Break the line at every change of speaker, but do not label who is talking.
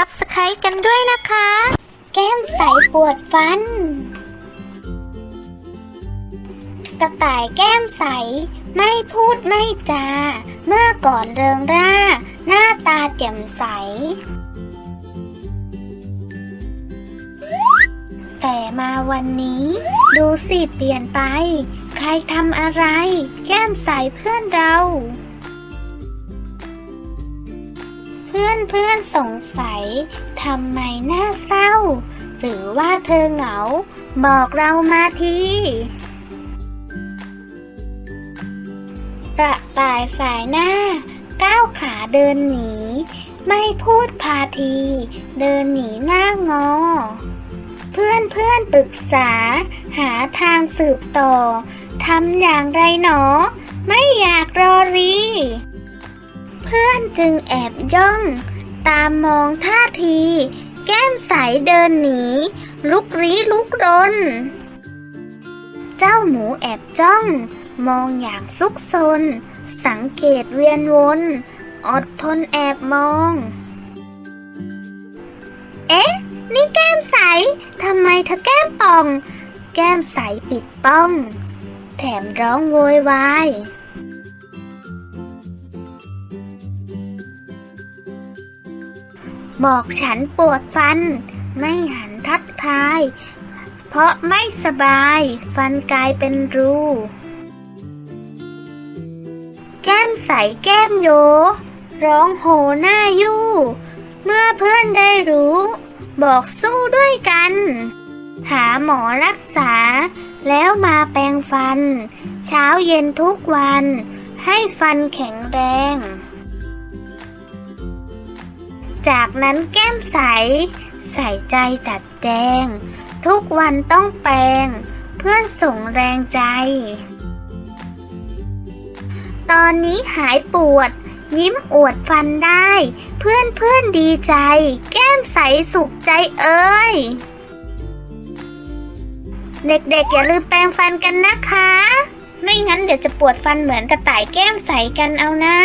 Subscribe กันด้วยนะคะ แก้มใสปวดฟัน กระต่ายแก้มใส ไม่พูดไม่จา เมื่อก่อนเริงร่า หน้าตาแจ่มใส แต่มาวันนี้ ดูสิเปลี่ยนไป ใครทำอะไร แก้มใสเพื่อนเรา เพื่อนเพื่อนสงสัยทำไมหน้าเศร้า หรือว่าเธอเหงา บอกเรามาทีกระต่ายสายหน้า ก้าวขาเดินหนี ไม่พูดพาที เดินหนีหน้างอ เพื่อนเพื่อนปรึกษา หาทางสืบต่อทำอย่างไรหนอ ไม่อยากรอรี เพื่อนจึงแอบย่อง ตามมองท่าที แก้มใสเดินหนี ลุกรี้ลุกรน เจ้าหมูแอบจ้อง มองอย่างซุกซน สังเกตเวียนวน อดทนแอบมอง เอ๊ะ นี่แก้มใส ทำไมเธอแก้มป่อง แก้มใสปิดป้อง แถมร้องโวยวาย บอกฉันปวดฟัน ไม่หันทักทาย เพราะไม่สบาย ฟันกลายเป็นรู แก้มใสแก้มโย ร้องโหหน้ายู่ เมื่อเพื่อนได้รู้ บอกสู้ด้วยกัน หาหมอรักษา แล้วมาแปรงฟัน เช้าเย็นทุกวัน ให้ฟันแข็งแรง จากนั้นแก้มใส ใส่ใจจัดแจง ทุกวันต้องแปลง เพื่อนส่งแรงใจ ตอนนี้หายปวด ยิ้มอวดฟันได้ เพื่อนเพื่อนดีใจ แก้มใสสุขใจเอ้ย เด็กๆ อย่าลืมแปรงฟันกันนะคะ ไม่งั้นเดี๋ยวจะปวดฟันเหมือนกระต่ายแก้มใสกันเอานะ